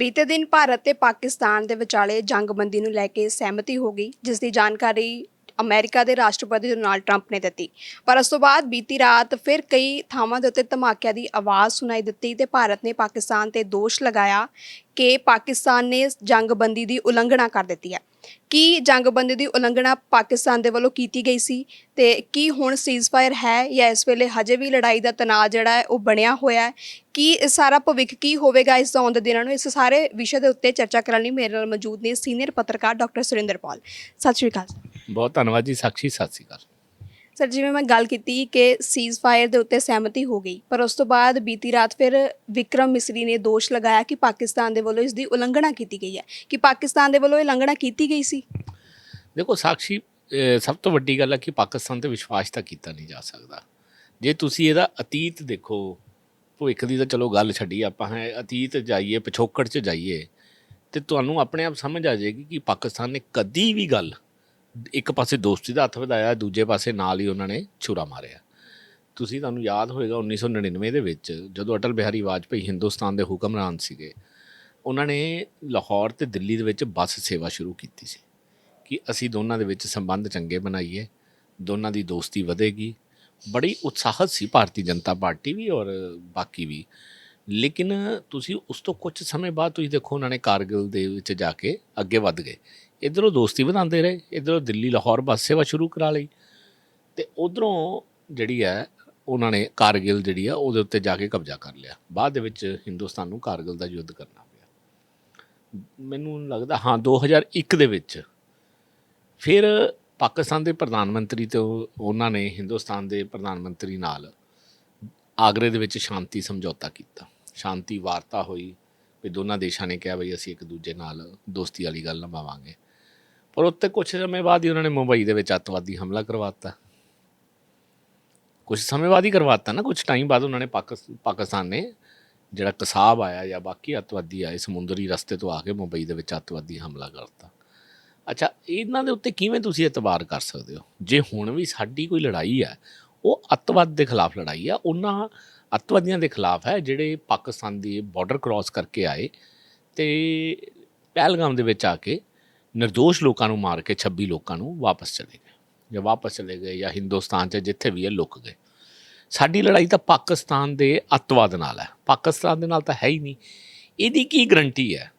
ਬੀਤੇ ਦਿਨ ਭਾਰਤ ਤੇ ਪਾਕਿਸਤਾਨ ਦੇ ਵਿਚਾਲੇ ਜੰਗਬੰਦੀ ਨੂੰ ਲੈ ਕੇ ਸਹਿਮਤੀ ਹੋ ਗਈ ਜਿਸ ਦੀ ਜਾਣਕਾਰੀ ਅਮਰੀਕਾ ਦੇ ਰਾਸ਼ਟਰਪਤੀ ਡੋਨਾਲਡ ਟਰੰਪ ਨੇ ਦਿੱਤੀ। ਪਰ ਉਸ ਤੋਂ ਬਾਅਦ ਬੀਤੀ ਰਾਤ ਫਿਰ ਕਈ ਥਾਵਾਂ ਦੇ ਉੱਤੇ ਧਮਾਕਿਆਂ ਦੀ ਆਵਾਜ਼ ਸੁਣਾਈ ਦਿੱਤੀ ਤੇ ਭਾਰਤ ਨੇ ਪਾਕਿਸਤਾਨ ਤੇ ਦੋਸ਼ ਲਗਾਇਆ ਕਿ ਪਾਕਿਸਤਾਨ ਨੇ ਜੰਗਬੰਦੀ ਦੀ ਉਲੰਘਣਾ ਕਰ ਦਿੱਤੀ ਹੈ। ਕੀ ਜੰਗਬੰਦੀ ਦੀ ਉਲੰਘਣਾ ਪਾਕਿਸਤਾਨ ਦੇ ਵੱਲੋਂ ਕੀਤੀ ਗਈ ਸੀ ਤੇ ਕੀ ਹੁਣ ਸੀਜ਼ਫਾਇਰ ਹੈ ਜਾਂ ਇਸ ਵੇਲੇ ਹਜੇ ਵੀ ਲੜਾਈ ਦਾ ਤਣਾਅ ਜਿਹੜਾ ਹੈ ਉਹ ਬਣਿਆ ਹੋਇਆ ਹੈ? ਕੀ ਇਹ ਸਾਰਾ ਭਵਿੱਖ ਕੀ ਹੋਵੇਗਾ ਇਸ ਦਾ ਆਉਂਦੇ ਦਿਨਾਂ ਨੂੰ? ਇਸ ਸਾਰੇ ਵਿਸ਼ੇ ਦੇ ਉੱਤੇ ਚਰਚਾ ਕਰਨ ਲਈ ਮੇਰੇ ਨਾਲ ਮੌਜੂਦ ਨੇ ਸੀਨੀਅਰ ਪੱਤਰਕਾਰ ਡਾਕਟਰ ਸੁਰਿੰਦਰ ਪਾਲ ਸਤਿ ਸ਼੍ਰੀ ਅਕਾਲ ਬਹੁਤ ਧੰਨਵਾਦ ਜੀ ਸਾਖੀ ਸਤਿ ਸ਼੍ਰੀ ਅਕਾਲ। ਸਰ, ਜਿਵੇਂ ਮੈਂ ਗੱਲ ਕੀਤੀ ਕਿ ਸੀਜ਼ਫਾਇਰ ਦੇ ਉੱਤੇ ਸਹਿਮਤੀ ਹੋ ਗਈ, ਪਰ ਉਸ ਤੋਂ ਬਾਅਦ ਬੀਤੀ ਰਾਤ ਫਿਰ ਵਿਕਰਮ ਮਿਸਰੀ ਨੇ ਦੋਸ਼ ਲਗਾਇਆ ਕਿ ਪਾਕਿਸਤਾਨ ਦੇ ਵੱਲੋਂ ਇਸ ਦੀ ਉਲੰਘਣਾ ਕੀਤੀ ਗਈ ਹੈ। ਕਿ ਪਾਕਿਸਤਾਨ ਦੇ ਵੱਲੋਂ ਇਹ ਉਲੰਘਣਾ ਕੀਤੀ ਗਈ ਸੀ? ਦੇਖੋ ਸਾਖੀ ਸਭ ਤੋਂ ਵੱਡੀ ਗੱਲ ਹੈ ਕਿ ਪਾਕਿਸਤਾਨ ਤੇ ਵਿਸ਼ਵਾਸ ਤਾਂ ਕੀਤਾ ਨਹੀਂ ਜਾ ਸਕਦਾ। ਜੇ ਤੁਸੀਂ ਇਹਦਾ ਅਤੀਤ ਦੇਖੋ, ਭਵਿੱਖ ਦੀ ਤਾਂ ਚਲੋ ਗੱਲ ਛੱਡੀ ਆਪਾਂ ਹੈ, ਅਤੀਤ ਜਾਈਏ, ਪਿਛੋਕੜ 'ਚ ਜਾਈਏ, ਤੇ ਤੁਹਾਨੂੰ ਆਪਣੇ ਆਪ ਸਮਝ ਆ ਜਾਏਗੀ ਕਿ ਪਾਕਿਸਤਾਨ ਨੇ ਕਦੀ ਵੀ ਗੱਲ ਇੱਕ ਪਾਸੇ ਦੋਸਤੀ ਦਾ ਹੱਥ ਵਧਾਇਆ, ਦੂਜੇ ਪਾਸੇ ਨਾਲ ਹੀ ਉਹਨਾਂ ਨੇ ਛੁਰਾ ਮਾਰਿਆ। ਤੁਸੀਂ ਤੁਹਾਨੂੰ ਯਾਦ ਹੋਵੇਗਾ 1999 ਦੇ ਵਿੱਚ ਜਦੋਂ ਅਟਲ ਬਿਹਾਰੀ ਵਾਜਪੇਈ ਹਿੰਦੁਸਤਾਨ ਦੇ ਹੁਕਮਰਾਨ ਸੀਗੇ, ਉਹਨਾਂ ਨੇ ਲਾਹੌਰ ਤੇ ਦਿੱਲੀ ਦੇ ਵਿੱਚ ਬੱਸ ਸੇਵਾ ਸ਼ੁਰੂ ਕੀਤੀ ਸੀ ਕਿ ਅਸੀਂ ਦੋਨਾਂ ਦੇ ਵਿੱਚ ਸੰਬੰਧ ਚੰਗੇ ਬਣਾਈਏ, ਦੋਨਾਂ ਦੀ ਦੋਸਤੀ ਵਧੇਗੀ। ਬੜੀ ਉਤਸ਼ਾਹਤ ਸੀ ਭਾਰਤੀ ਜਨਤਾ ਪਾਰਟੀ ਵੀ ਔਰ ਬਾਕੀ ਵੀ। ਲੇਕਿਨ ਤੁਸੀਂ ਉਸ ਤੋਂ ਕੁਝ ਸਮੇਂ ਬਾਅਦ ਤੁਸੀਂ ਦੇਖੋ ਉਹਨਾਂ ਨੇ ਕਾਰਗਿਲ ਦੇ ਵਿੱਚ ਜਾ ਕੇ ਅੱਗੇ ਵੱਧ ਗਏ। ਇਧਰੋਂ ਦੋਸਤੀ ਵਧਾਉਂਦੇ ਰਹੇ, ਇਧਰੋਂ ਦਿੱਲੀ ਲਾਹੌਰ ਬੱਸ ਸੇਵਾ ਸ਼ੁਰੂ ਕਰਾ ਲਈ। ਤੇ ਉਧਰੋਂ ਜਿਹੜੀ ਹੈ, ਉਹਨਾਂ ਨੇ ਕਾਰਗਿਲ ਜਿਹੜੀ ਆ ਉਹਦੇ ਉੱਤੇ ਜਾ ਕੇ ਕਬਜ਼ਾ ਕਰ ਲਿਆ। ਬਾਅਦ ਦੇ ਵਿੱਚ ਹਿੰਦੁਸਤਾਨ ਨੂੰ ਕਾਰਗਿਲ ਦਾ ਯੁੱਧ ਕਰਨਾ ਪਿਆ। ਮੈਨੂੰ ਲੱਗਦਾ, ਹਾਂ 2001 ਦੇ ਵਿੱਚ ਫਿਰ ਪਾਕਿਸਤਾਨ ਦੇ ਪ੍ਰਧਾਨ ਮੰਤਰੀ ਤੇ ਉਹਨਾਂ ਨੇ ਹਿੰਦੁਸਤਾਨ ਦੇ ਪ੍ਰਧਾਨ ਮੰਤਰੀ ਨਾਲ ਆਗਰੇ ਦੇ ਵਿੱਚ ਸ਼ਾਂਤੀ ਸਮਝੌਤਾ ਕੀਤਾ। ਸ਼ਾਂਤੀ ਵਾਰਤਾ ਹੋਈ, ਵੀ ਦੋਨਾਂ ਦੇਸ਼ਾਂ ਨੇ ਕਿਹਾ ਬਈ ਅਸੀਂ ਇੱਕ ਦੂਜੇ ਨਾਲ ਦੋਸਤੀ ਵਾਲੀ ਗੱਲ ਨਿਭਾਵਾਂਗੇ। ਪਰ ਉੱਤੇ ਕੁਝ ਸਮੇਂ ਬਾਅਦ ਹੀ ਉਹਨਾਂ ਨੇ ਮੁੰਬਈ ਦੇ ਵਿੱਚ ਅੱਤਵਾਦੀ ਹਮਲਾ ਕਰਵਾਤਾ। ਕੁਝ ਸਮੇਂ ਬਾਅਦ ਹੀ ਕਰਵਾਤਾ ਨਾ ਕੁਝ ਟਾਈਮ ਬਾਅਦ ਉਹਨਾਂ ਨੇ ਪਾਕਿਸ- ਪਾਕਿਸਤਾਨ ਨੇ ਜਿਹੜਾ ਕਸਾਬ ਆਇਆ ਜਾਂ ਬਾਕੀ ਅੱਤਵਾਦੀ ਆਏ, ਸਮੁੰਦਰੀ ਰਸਤੇ ਤੋਂ ਆ ਕੇ ਮੁੰਬਈ ਦੇ ਵਿੱਚ ਅੱਤਵਾਦੀ ਹਮਲਾ ਕਰਤਾ। ਅੱਛਾ, ਇਹਨਾਂ ਦੇ ਉੱਤੇ ਕਿਵੇਂ ਤੁਸੀਂ ਇਤਬਾਰ ਕਰ ਸਕਦੇ ਹੋ? ਜੇ ਹੁਣ ਵੀ ਸਾਡੀ ਕੋਈ ਲੜਾਈ ਹੈ, ਉਹ ਅੱਤਵਾਦ ਦੇ ਖਿਲਾਫ ਲੜਾਈ ਆ ਉਹਨਾਂ ਅੱਤਵਾਦੀਆਂ ਦੇ ਖਿਲਾਫ ਹੈ, ਜਿਹੜੇ ਪਾਕਿਸਤਾਨ ਦੀ ਬਾਰਡਰ ਕ੍ਰਾਸ ਕਰਕੇ ਆਏ ਤੇ ਪਹਿਲਗਾਮ ਦੇ ਵਿੱਚ ਆ ਕੇ નિર્ਦੋਸ਼ ਲੋਕਾਂ ਨੂੰ ਮਾਰ ਕੇ 26 ਲੋਕਾਂ ਨੂੰ ਵਾਪਸ ਚਲੇ ਗਏ। ਜਾਂ ਵਾਪਸ ਚਲੇ ਗਏ ਜਾਂ ਹਿੰਦੁਸਤਾਨ 'ਚ ਜਿੱਥੇ ਵੀ ਇਹ ਲੁਕ ਗਏ। ਸਾਡੀ ਲੜਾਈ ਤਾਂ ਪਾਕਿਸਤਾਨ ਦੇ ਅੱਤਵਾਦ ਨਾਲ ਹੈ। ਪਾਕਿਸਤਾਨ ਦੇ ਨਾਲ ਤਾਂ ਹੈ ਹੀ ਨਹੀਂ। ਇਹਦੀ ਕੀ ਗਰੰਟੀ ਹੈ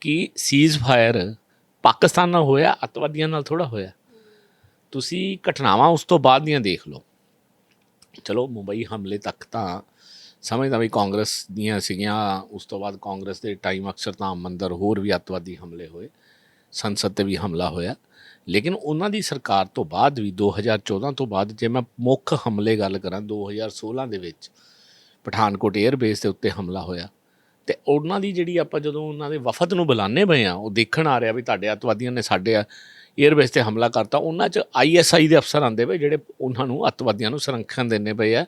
ਕਿ ਸੀਜ਼ ਫਾਇਰ ਪਾਕਿਸਤਾਨ ਨਾਲ ਹੋਇਆ, ਅੱਤਵਾਦੀਆਂ ਨਾਲ ਥੋੜਾ ਹੋਇਆ? ਤੁਸੀਂ ਘਟਨਾਵਾਂ ਉਸ ਤੋਂ ਬਾਅਦ ਦੀਆਂ ਦੇਖ ਲਓ। ਚਲੋ, ਮੁੰਬਈ ਹਮਲੇ ਤੱਕ ਤਾਂ ਸਮਝਦਾ ਵੀ ਕਾਂਗਰਸ ਦੀਆਂ ਸੀਗੀਆਂ। ਉਸ ਤੋਂ ਬਾਅਦ ਕਾਂਗਰਸ ਦੇ ਟਾਈਮ ਅਕਸਰ ਤਾਂ ਮੰਦਰ ਹੋਰ ਵੀ ਅੱਤਵਾਦੀ ਹਮਲੇ ਹੋਏ। ਸੰਸਦ ਤੇ ਵੀ ਹਮਲਾ ਹੋਇਆ। ਲੇਕਿਨ ਉਹਨਾਂ ਦੀ ਸਰਕਾਰ ਤੋਂ ਬਾਅਦ ਵੀ 2014 ਤੋਂ ਬਾਅਦ ਜੇ ਮੈਂ ਮੁੱਖ ਹਮਲੇ ਗੱਲ ਕਰਾਂ 2016 ਦੇ ਵਿੱਚ ਪਠਾਨਕੋਟ 에ਅਰਬੇਸ ਦੇ ਉੱਤੇ ਹਮਲਾ ਹੋਇਆ। ਤੇ ਉਹਨਾਂ ਦੀ ਜਿਹੜੀ ਆਪਾਂ ਜਦੋਂ ਉਹਨਾਂ ਦੇ ਵਫਦ ਨੂੰ ਬੁਲਾਣੇ ਪਏ ਆ ਉਹ ਦੇਖਣ ਆ ਰਿਹਾ ਵੀ ਤੁਹਾਡੇ ਅੱਤਵਾਦੀਆਂ ਨੇ ਸਾਡੇ 에ਅਰਬੇਸ ਤੇ ਹਮਲਾ ਕਰਤਾ। ਉਹਨਾਂ 'ਚ ਆਈਐਸਆਈ ਦੇ ਅਫਸਰ ਆਂਦੇ ਪਏ, ਜਿਹੜੇ ਉਹਨਾਂ ਨੂੰ ਅੱਤਵਾਦੀਆਂ ਨੂੰ ਸੰਰਖਣ ਦਿੰਦੇ ਪਏ ਆ,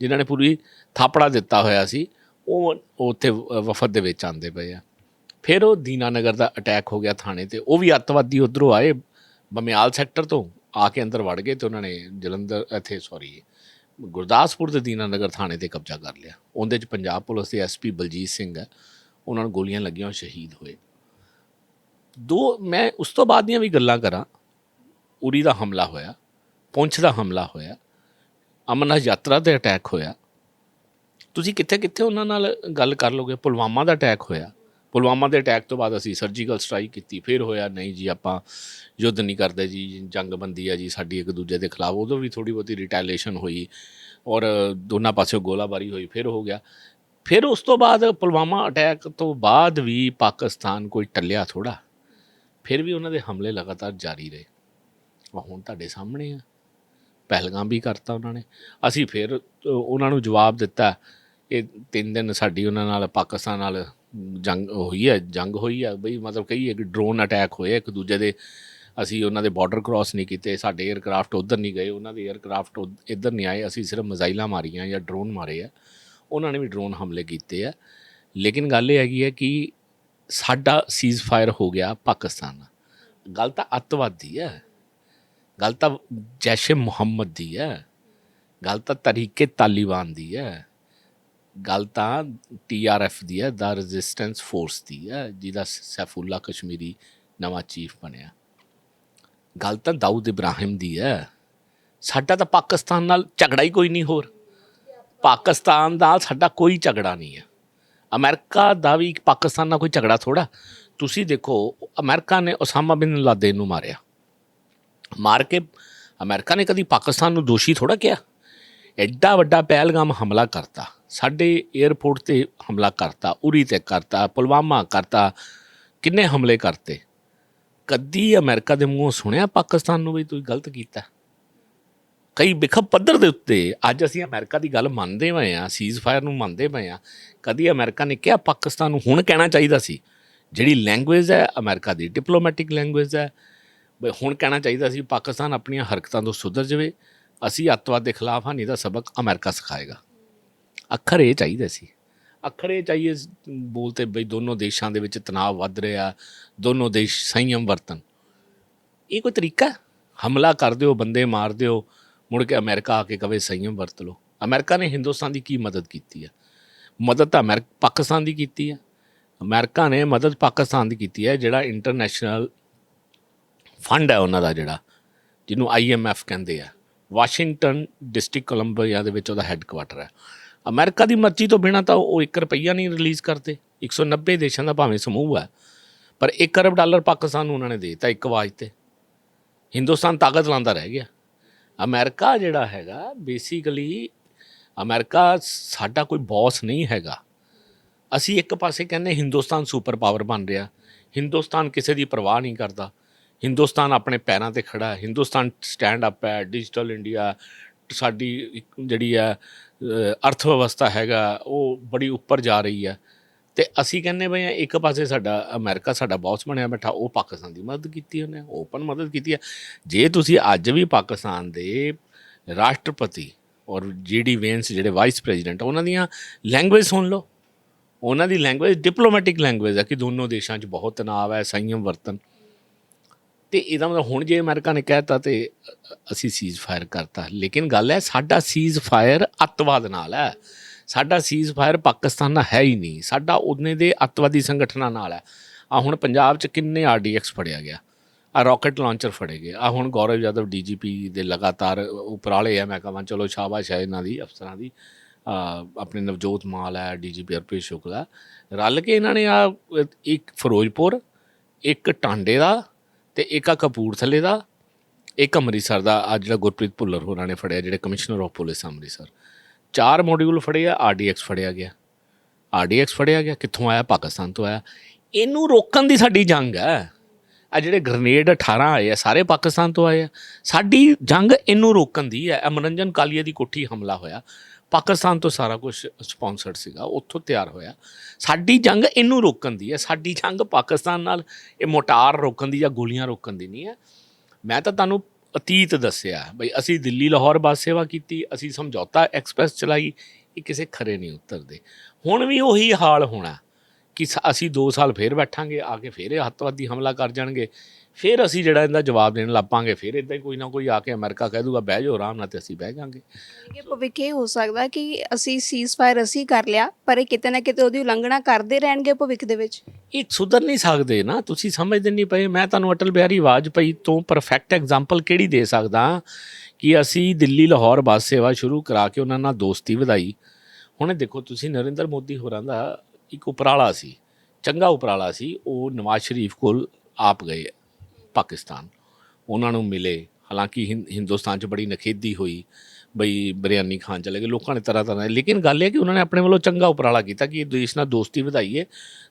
ਜਿਨ੍ਹਾਂ ਨੇ ਪੂਰੀ ਥਾਪੜਾ ਦਿੱਤਾ ਹੋਇਆ ਸੀ। ਉਹ ਉਹ ਉੱਥੇ ਵਫਦ ਦੇ ਵਿੱਚ ਆਂਦੇ ਪਏ ਆ। ਫਿਰ ਉਹ ਦੀਨਾਨਗਰ ਦਾ ਅਟੈਕ ਹੋ ਗਿਆ ਥਾਣੇ ਤੇ। ਉਹ ਵੀ ਅੱਤਵਾਦੀ ਉਧਰੋਂ ਆਏ, ਬਮਿਆਲ ਸੈਕਟਰ ਤੋਂ ਆ ਕੇ ਅੰਦਰ ਵੜ ਗਏ ਤੇ ਉਹਨਾਂ ਨੇ ਜਲੰਧਰ, ਇੱਥੇ ਸੌਰੀ ਗੁਰਦਾਸਪੁਰ ਦੇ ਦੀਨਾਨਗਰ ਥਾਣੇ ਤੇ ਕਬਜ਼ਾ ਕਰ ਲਿਆ। ਉਹਦੇ ਚ ਪੰਜਾਬ ਪੁਲਿਸ ਦੇ ਐਸਪੀ ਬਲਜੀਤ ਸਿੰਘ ਹੈ। ਉਹਨਾਂ ਨੂੰ ਗੋਲੀਆਂ ਲੱਗੀਆਂ, ਉਹ ਸ਼ਹੀਦ ਹੋਏ। ਦੋ, ਮੈਂ ਉਸ ਤੋਂ ਬਾਅਦ ਦੀਆਂ ਵੀ ਗੱਲਾਂ ਕਰਾਂ। ਉਰੀ ਦਾ ਹਮਲਾ ਹੋਇਆ, ਪੁੰਛ ਦਾ ਹਮਲਾ ਹੋਇਆ ਅਮਰਨਾਥ ਯਾਤਰਾ ਤੇ ਅਟੈਕ ਹੋਇਆ। ਤੁਸੀਂ ਕਿੱਥੇ ਕਿੱਥੇ ਉਹਨਾਂ ਨਾਲ ਗੱਲ ਕਰ ਲੋਗੇ ਪੁਲਵਾਮਾ ਦਾ ਅਟੈਕ ਹੋਇਆ। ਪੁਲਵਾਮਾ ਦੇ ਅਟੈਕ ਤੋਂ ਬਾਅਦ ਅਸੀਂ ਸਰਜੀਕਲ ਸਟ੍ਰਾਈਕ ਕੀਤੀ, ਫਿਰ ਹੋਇਆ, ਨਹੀਂ ਜੀ, ਆਪਾਂ ਯੁੱਧ ਨਹੀਂ ਕਰਦੇ ਜੀ ਜੰਗਬੰਦੀ ਆ ਜੀ, ਸਾਡੀ ਇੱਕ ਦੂਜੇ ਦੇ ਖਿਲਾਫ। ਉਦੋਂ ਵੀ ਥੋੜੀ ਬਹੁਤੀ ਰਿਟੈਲੀਏਸ਼ਨ ਹੋਈ ਔਰ ਦੋਨਾਂ ਪਾਸਿਓਂ ਗੋਲਾਬਾਰੀ ਹੋਈ, ਫਿਰ ਹੋ ਗਿਆ। ਫਿਰ ਉਸ ਤੋਂ ਬਾਅਦ ਪੁਲਵਾਮਾ ਅਟੈਕ ਤੋਂ ਬਾਅਦ ਵੀ ਪਾਕਿਸਤਾਨ ਕੋਈ ਟੱਲਿਆ ਥੋੜਾ ਫਿਰ ਵੀ ਉਹਨਾਂ ਦੇ ਹਮਲੇ ਲਗਾਤਾਰ ਜਾਰੀ ਰਹੇ। ਹੁਣ ਤੁਹਾਡੇ ਸਾਹਮਣੇ ਆ। ਪਹਿਲਗਾਮ ਵੀ ਕਰਤਾ ਉਹਨਾਂ ਨੇ। ਅਸੀਂ ਫਿਰ ਉਹਨਾਂ ਨੂੰ ਜਵਾਬ ਦਿੱਤਾ ਇਹ ਤਿੰਨ ਦਿਨ ਸਾਡੀ ਉਹਨਾਂ ਨਾਲ, ਪਾਕਿਸਤਾਨ ਨਾਲ ਜੰਗ ਹੋਈ ਹੈ, ਜੰਗ ਹੋਈ ਹੈ, ਬਈ ਮਤਲਬ ਕਹੀਏ ਕਿ ਡਰੋਨ ਅਟੈਕ ਹੋਏ ਇੱਕ ਦੂਜੇ ਦੇ ਅਸੀਂ ਉਹਨਾਂ ਦੇ ਬਾਰਡਰ ਕ੍ਰਾਸ ਨਹੀਂ ਕੀਤੇ, ਸਾਡੇ 에ਅਰਕ੍ਰਾਫਟ ਉਧਰ ਨਹੀਂ ਗਏ, ਉਹਨਾਂ ਦੇ 에ਅਰਕ੍ਰਾਫਟ ਇੱਧਰ ਨਹੀਂ ਆਏ, ਅਸੀਂ ਸਿਰਫ ਮਿਜ਼ਾਈਲਾਂ ਮਾਰੀਆਂ ਜਾਂ ਡਰੋਨ ਮਾਰੇ ਆ, ਉਹਨਾਂ ਨੇ ਵੀ ਡਰੋਨ ਹਮਲੇ ਕੀਤੇ ਆ। ਲੇਕਿਨ ਗੱਲ ਇਹ ਹੈਗੀ ਹੈ ਕਿ ਸਾਡਾ ਸੀਜ਼ ਫਾਇਰ ਹੋ ਗਿਆ ਪਾਕਿਸਤਾਨ ਨਾਲ। ਗੱਲ ਤਾਂ ਅੱਤਵਾਦੀ ਹੈ, ਗੱਲ ਤਾਂ ਜੈਸ਼ੇ ਮੁਹੰਮਦ ਦੀ ਹੈ, ਗੱਲ ਤਾਂ ਤਰੀਕੇ ਤਾਲਿਬਾਨ ਦੀ ਹੈ। ਗੱਲ ਤਾਂ ਟੀਆਰਐਫ ਦੀ ਹੈ ਦਾ ਰੈਜ਼ਿਸਟੈਂਸ ਫੋਰਸ ਦੀ ਹੈ, ਜਿਹਦਾ ਸੈਫੁੱਲਾ ਕਸ਼ਮੀਰੀ ਨਵਾਂ ਚੀਫ ਬਣਿਆ। ਗੱਲ ਤਾਂ ਦਾਊਦ ਇਬਰਾਹਿਮ ਦੀ ਹੈ। ਸਾਡਾ ਤਾਂ ਪਾਕਿਸਤਾਨ ਨਾਲ ਝਗੜਾ ਹੀ ਕੋਈ ਨਹੀਂ ਹੋਰ। ਪਾਕਿਸਤਾਨ ਨਾਲ ਸਾਡਾ ਕੋਈ ਝਗੜਾ ਨਹੀਂ ਹੈ। ਅਮਰੀਕਾ ਦਾ ਵੀ ਪਾਕਿਸਤਾਨ ਨਾਲ ਕੋਈ ਝਗੜਾ ਥੋੜਾ ਤੁਸੀਂ ਦੇਖੋ, ਅਮਰੀਕਾ ਨੇ ਉਸਾਮਾ ਬਿਨ ਲਾਦਨ ਨੂੰ ਮਾਰਿਆ। ਮਾਰ ਕੇ ਅਮਰੀਕਾ ਨੇ ਕਦੀ ਪਾਕਿਸਤਾਨ ਨੂੰ ਦੋਸ਼ੀ ਥੋੜਾ ਕਿਹਾ। ਐਡਾ ਵੱਡਾ ਪਹਿਲਗਾਮ ਹਮਲਾ ਕਰਤਾ। ਸਾਡੇ 에ਅਰਪੋਰਟ ਤੇ ਹਮਲਾ ਕਰਤਾ, ਉਰੀ ਤੇ ਕਰਤਾ, ਪੁਲਵਾਮਾ ਕਰਤਾ, ਕਿੰਨੇ ਹਮਲੇ ਕਰਤੇ? ਕਦੀ ਅਮਰੀਕਾ ਦੇ ਮੂੰਹੋਂ ਸੁਣਿਆ ਪਾਕਿਸਤਾਨ ਨੂੰ ਵੀ ਤੁਸੀਂ ਗਲਤ ਕੀਤਾ? ਕਈ ਵਿਖਮ ਪੱਧਰ ਦੇ ਉੱਤੇ ਅੱਜ ਅਸੀਂ ਅਮਰੀਕਾ ਦੀ ਗੱਲ ਮੰਨਦੇ ਪਏ ਆ ਸੀਜ਼ ਫਾਇਰ ਨੂੰ ਮੰਨਦੇ ਪਏ ਆ ਕਦੀ ਅਮਰੀਕਾ ਨੇ ਕਿਹਾ ਪਾਕਿਸਤਾਨ ਨੂੰ ਹੁਣ ਕਹਿਣਾ ਚਾਹੀਦਾ ਸੀ, ਜਿਹੜੀ ਲੈਂਗੁਏਜ ਹੈ ਅਮਰੀਕਾ ਦੀ ਡਿਪਲੋਮੈਟਿਕ ਲੈਂਗੁਏਜ ਹੈ, ਬਈ ਹੁਣ ਕਹਿਣਾ ਚਾਹੀਦਾ ਸੀ ਪਾਕਿਸਤਾਨ ਆਪਣੀਆਂ ਹਰਕਤਾਂ ਤੋਂ ਸੁਧਰ ਜਾਵੇ, ਅਸੀਂ ਅੱਤਵਾਦ ਦੇ ਖਿਲਾਫ ਹਾਂ, ਨਹੀਂ ਦਾ ਸਬਕ ਅਮਰੀਕਾ ਸਿਖਾਏਗਾ। ਅੱਖਰ ਇਹ ਚਾਹੀਦੇ ਸੀ। ਅੱਖਰ ਇਹ ਚਾਹੀਏ ਸ- ਬੋਲਤੇ ਬਈ ਦੋਨੋਂ ਦੇਸ਼ਾਂ ਦੇ ਵਿੱਚ ਤਣਾਅ ਵੱਧ ਰਿਹਾ, ਦੋਨੋਂ ਦੇਸ਼ ਸੰਯਮ ਵਰਤਨ ਇਹ ਕੋਈ ਤਰੀਕਾ ਹਮਲਾ ਕਰ ਦਿਓ, ਬੰਦੇ ਮਾਰ ਦਿਓ, ਮੁੜ ਕੇ ਅਮਰੀਕਾ ਆ ਕੇ ਕਵੇ ਸੰਯਮ ਵਰਤ ਲਓ। ਅਮਰੀਕਾ ਨੇ ਹਿੰਦੁਸਤਾਨ ਦੀ ਕੀ ਮਦਦ ਕੀਤੀ ਹੈ? ਮਦਦ ਤਾਂ ਅਮਰੀਕਾ ਪਾਕਿਸਤਾਨ ਦੀ ਕੀਤੀ ਹੈ। ਅਮਰੀਕਾ ਨੇ ਮਦਦ ਪਾਕਿਸਤਾਨ ਦੀ ਕੀਤੀ ਹੈ, ਜਿਹੜਾ ਇੰਟਰਨੈਸ਼ਨਲ ਫੰਡ ਹੈ ਉਹਨਾਂ ਦਾ ਜਿਹੜਾ, ਜਿਹਨੂੰ ਆਈਐਮਐਫ ਕਹਿੰਦੇ ਆ। ਵਾਸ਼ਿੰਗਟਨ ਡਿਸਟ੍ਰਿਕਟ ਕੋਲੰਬੀਆ ਦੇ ਵਿੱਚ ਉਹਦਾ ਹੈੱਡਕੁਆਟਰ ਹੈ। ਅਮਰੀਕਾ ਦੀ ਮਰਜ਼ੀ ਤੋਂ ਬਿਨਾਂ ਤਾਂ ਉਹ 1 ਰੁਪਈਆ ਨਹੀਂ ਰਿਲੀਜ਼ ਕਰਦੇ। 190 ਦੇਸ਼ਾਂ ਦਾ ਭਾਵੇਂ ਸਮੂਹ ਹੈ, ਪਰ 1 ਅਰਬ ਡਾਲਰ ਪਾਕਿਸਤਾਨ ਨੂੰ ਉਹਨਾਂ ਨੇ ਦੇ ਦਿੱਤਾ ਇੱਕ ਆਵਾਜ਼ ਤੇ। ਹਿੰਦੁਸਤਾਨ ਤਾਕਤ ਲਾਂਦਾ ਰਹਿ ਗਿਆ। ਅਮਰੀਕਾ ਜਿਹੜਾ ਹੈਗਾ ਬੇਸਿਕਲੀ ਅਮਰੀਕਾ ਸਾਡਾ ਕੋਈ ਬੌਸ ਨਹੀਂ ਹੈਗਾ। ਅਸੀਂ ਇੱਕ ਪਾਸੇ ਕਹਿੰਦੇ ਹਿੰਦੁਸਤਾਨ ਸੁਪਰ ਪਾਵਰ ਬਣ ਰਿਹਾ। ਹਿੰਦੁਸਤਾਨ ਕਿਸੇ ਦੀ ਪਰਵਾਹ ਨਹੀਂ ਕਰਦਾ। ਹਿੰਦੁਸਤਾਨ ਆਪਣੇ ਪੈਰਾਂ ਤੇ ਖੜਾ ਹੈ। ਹਿੰਦੁਸਤਾਨ ਸਟੈਂਡ ਅਪ ਹੈ ਡਿਜੀਟਲ ਇੰਡੀਆ ਸਾਡੀ ਇੱਕ ਜਿਹੜੀ ਹੈ ਅਰਥ ਵਿਵਸਥਾ ਹੈਗਾ, ਉਹ ਬੜੀ ਉੱਪਰ ਜਾ ਰਹੀ ਹੈ। ਤੇ ਅਸੀਂ ਕਹਿੰਦੇ ਬਈ ਇੱਕ ਪਾਸੇ ਸਾਡਾ ਅਮਰੀਕਾ ਸਾਡਾ ਬੌਸ ਬਣਿਆ ਬੈਠਾ, ਉਹ ਪਾਕਿਸਤਾਨ ਦੀ ਮਦਦ ਕੀਤੀ ਉਹਨੇ ਓਪਨ ਮਦਦ ਕੀਤੀ ਹੈ। ਜੇ ਤੁਸੀਂ ਅੱਜ ਵੀ ਪਾਕਿਸਤਾਨ ਦੇ ਰਾਸ਼ਟਰਪਤੀ ਔਰ ਜੀਡੀ ਵੇਂਸ ਜਿਹੜੇ ਵਾਈਸ ਪ੍ਰੈਜ਼ੀਡੈਂਟ ਉਹਨਾਂ ਦੀਆਂ ਲੈਂਗੁਏਜ ਸੁਣ ਲਓ। ਉਹਨਾਂ ਦੀ ਲੈਂਗੁਏਜ ਡਿਪਲੋਮੈਟਿਕ ਲੈਂਗੁਏਜ ਹੈ ਕਿ ਦੋਨੋਂ ਦੇਸ਼ਾਂ 'ਚ ਬਹੁਤ ਤਣਾਅ ਹੈ, ਸੰਯਮ, ਵਰਤਨ। ਤੇ ਇਹਦਾ ਮਤਲਬ ਹੁਣ ਜੇ ਅਮਰੀਕਾ ਨੇ ਕਹਿਤਾ ਤੇ, ਅ- ਅਸੀਂ ਸੀਜ਼ ਫਾਇਰ ਕਰਤਾ। ਲੇਕਿਨ ਗੱਲ ਹੈ, ਸਾਡਾ ਸੀਜ਼ ਫਾਇਰ ਅੱਤਵਾਦ ਨਾਲ ਹੈ। ਸਾਡਾ ਸੀਜ਼ ਫਾਇਰ ਪਾਕਿਸਤਾਨ ਨਾਲ ਹੈ ਹੀ ਨਹੀਂ। ਸਾਡਾ ਉਹਨੇ ਦੇ ਅੱਤਵਾਦੀ ਸੰਗਠਨਾਂ ਨਾਲ ਹੈ। ਆ ਹੁਣ ਪੰਜਾਬ 'ਚ ਕਿੰਨੇ ਆਰਡੀਐਕਸ ਫੜਿਆ ਗਿਆ? ਆ ਰਾਕਟ ਲਾਂਚਰ ਫੜੇ ਗਏ। ਆ ਹੁਣ ਗੌਰਵ ਯਾਦਵ ਡੀਜੀਪੀ ਦੇ ਲਗਾਤਾਰ ਉਪਰਾਲੇ ਆ। ਮੈਂ ਕਹਾਂ, ਚਲੋ ਸ਼ਾਬਾਸ਼ ਹੈ ਇਹਨਾਂ ਦੀ, ਅਫਸਰਾਂ ਦੀ। ਆਪਣੇ ਨਵਜੋਤ ਮਾਲ ਹੈ ਡੀਜੀਪੀ ਅਰਪੇਸ਼ ਸ਼ੁਕਲਾ। ਰਲ ਕੇ ਇਹਨਾਂ ਨੇ ਆ ਇੱਕ ਫਿਰੋਜ਼ਪੁਰ, ਇੱਕ ਟਾਂਡੇ ਦਾ ਤੇ ਇੱਕ ਆ ਕਪੂਰਥਲੇ ਦਾ, ਇੱਕ ਅੰਮ੍ਰਿਤਸਰ ਦਾ ਆ ਜਿਹੜਾ ਗੁਰਪ੍ਰੀਤ ਭੁੱਲਰ ਹੋਰਾਂ ਨੇ ਫੜਿਆ, ਜਿਹੜੇ ਕਮਿਸ਼ਨਰ ਆਫ ਪੁਲਿਸ ਅੰਮ੍ਰਿਤਸਰ। ਚਾਰ ਮੋਡਿਊਲ ਫੜੇ ਆ ਆਰਡੀਐਕਸ ਫੜਿਆ ਗਿਆ। ਆਰਡੀਐਕਸ ਫੜਿਆ ਗਿਆ, ਕਿੱਥੋਂ ਆਇਆ? ਪਾਕਿਸਤਾਨ ਤੋਂ ਆਇਆ। ਇਹਨੂੰ ਰੋਕਣ ਦੀ ਸਾਡੀ ਜੰਗ ਹੈ ਆ ਜਿਹੜੇ ਗ੍ਰਨੇਡ 18 ਆਏ ਆ, ਸਾਰੇ ਪਾਕਿਸਤਾਨ ਤੋਂ ਆਏ ਆ। ਸਾਡੀ ਜੰਗ ਇਹਨੂੰ ਰੋਕਣ ਦੀ ਹੈ ਅਮਰੰਜਨ ਕਾਲੀਆ ਦੀ ਕੋਠੀ ਹਮਲਾ ਹੋਇਆ। ਪਾਕਿਸਤਾਨ ਤੋਂ ਸਾਰਾ ਕੁਝ ਸਪਾਂਸਰਡ ਸੀਗਾ, ਉੱਥੋਂ ਤਿਆਰ ਹੋਇਆ। ਸਾਡੀ ਜੰਗ ਇਹਨੂੰ ਰੋਕਣ ਦੀ ਹੈ। ਸਾਡੀ ਜੰਗ ਪਾਕਿਸਤਾਨ ਨਾਲ ਇਹ ਮੋਟਾਰ ਰੋਕਣ ਦੀ ਜਾਂ ਗੋਲੀਆਂ ਰੋਕਣ ਦੀ ਨਹੀਂ ਹੈ। ਮੈਂ ਤਾਂ ਤੁਹਾਨੂੰ ਅਤੀਤ ਦੱਸਿਆ, ਬਈ ਅਸੀਂ ਦਿੱਲੀ ਲਾਹੌਰ ਬੱਸ ਸੇਵਾ ਕੀਤੀ, ਅਸੀਂ ਸਮਝੌਤਾ ਐਕਸਪ੍ਰੈਸ ਚਲਾਈ, ਇਹ ਕਿਸੇ ਖਰੇ ਨਹੀਂ ਉਤਰਦੇ। ਹੁਣ ਵੀ ਉਹੀ ਹਾਲ ਹੋਣਾ ਕਿ ਸ- ਅਸੀਂ 2 ਸਾਲ ਫੇਰ ਬੈਠਾਂਗੇ, ਆ ਕੇ ਫੇਰ ਇਹ ਅੱਤਵਾਦੀ ਹਮਲਾ ਕਰ ਜਾਣਗੇ। ਫਿਰ ਅਸੀਂ ਜਿਹੜਾ ਇਹਦਾ ਜਵਾਬ ਦੇਣ ਲੱਪਾਂਗੇ ਫਿਰ ਇਦਾਂ ਹੀ ਕੋਈ ਨਾ ਕੋਈ ਆ ਕੇ ਅਮਰੀਕਾ ਕਹਿ ਦੂਗਾ ਬਹਿ ਜਾਓ ਆਰਾਮ ਨਾਲ ਤੇ ਅਸੀਂ ਬਹਿ ਜਾਾਂਗੇ। ਕਿ ਭਵਿੱਖ ਇਹ ਹੋ ਸਕਦਾ ਕਿ ਅਸੀਂ ਸੀਜ਼ ਫਾਇਰ ਅਸੀਂ ਕਰ ਲਿਆ ਪਰ ਇਹ ਕਿਤੇ ਨਾ ਕਿਤੇ ਉਹਦੀ ਉਲੰਘਣਾ ਕਰਦੇ ਰਹਿਣਗੇ ਭਵਿੱਖ ਦੇ ਵਿੱਚ। ਇਹ ਸੁਧਰ ਨਹੀਂ ਸਕਦੇ ਨਾ ਤੁਸੀਂ ਸਮਝਦੇ ਨਹੀਂ ਪਏ ਮੈਂ ਤੁਹਾਨੂੰ ਅਟਲ ਬਿਹਾਰੀ ਵਾਜਪਾਈ ਤੋਂ ਪਰਫੈਕਟ ਐਗਜ਼ਾਮਪਲ ਕਿਹੜੀ ਦੇ ਸਕਦਾ ਕਿ ਅਸੀਂ ਦਿੱਲੀ ਲਾਹੌਰ ਬੱਸ ਸੇਵਾ ਸ਼ੁਰੂ ਕਰਾ ਕੇ ਉਹਨਾਂ ਨਾਲ ਦੋਸਤੀ ਵਧਾਈ। ਹੁਣ ਦੇਖੋ ਤੁਸੀਂ ਨਰਿੰਦਰ ਮੋਦੀ ਹੋਰਾਂ ਦਾ ਇੱਕ ਉਪਰਾਲਾ ਸੀ ਚੰਗਾ ਉਪਰਾਲਾ ਸੀ ਉਹ ਨਵਾਜ਼ ਸ਼ਰੀਫ ਕੋਲ ਆਪ ਗਏ। ਪਾਕਿਸਤਾਨ। ਉਹਨਾਂ ਨੂੰ ਮਿਲੇ। ਹਾਲਾਂਕਿ ਹਿੰ- ਹਿੰਦੁਸਤਾਨ 'ਚ ਬੜੀ ਨਖੇਦੀ ਹੋਈ ਬਈ ਬਿਰਿਆਨੀ ਖਾਣ ਚਲੇ ਗਏ। ਲੋਕਾਂ ਨੇ ਤਰ੍ਹਾਂ ਤਰ੍ਹਾਂ ਲੇਕਿਨ ਗੱਲ ਇਹ ਕਿ ਉਹਨਾਂ ਨੇ ਆਪਣੇ ਵੱਲੋਂ ਚੰਗਾ ਉਪਰਾਲਾ ਕੀਤਾ ਕਿ ਇਹ ਦੇਸ਼ ਨਾਲ ਦੋਸਤੀ ਵਧਾਈਏ,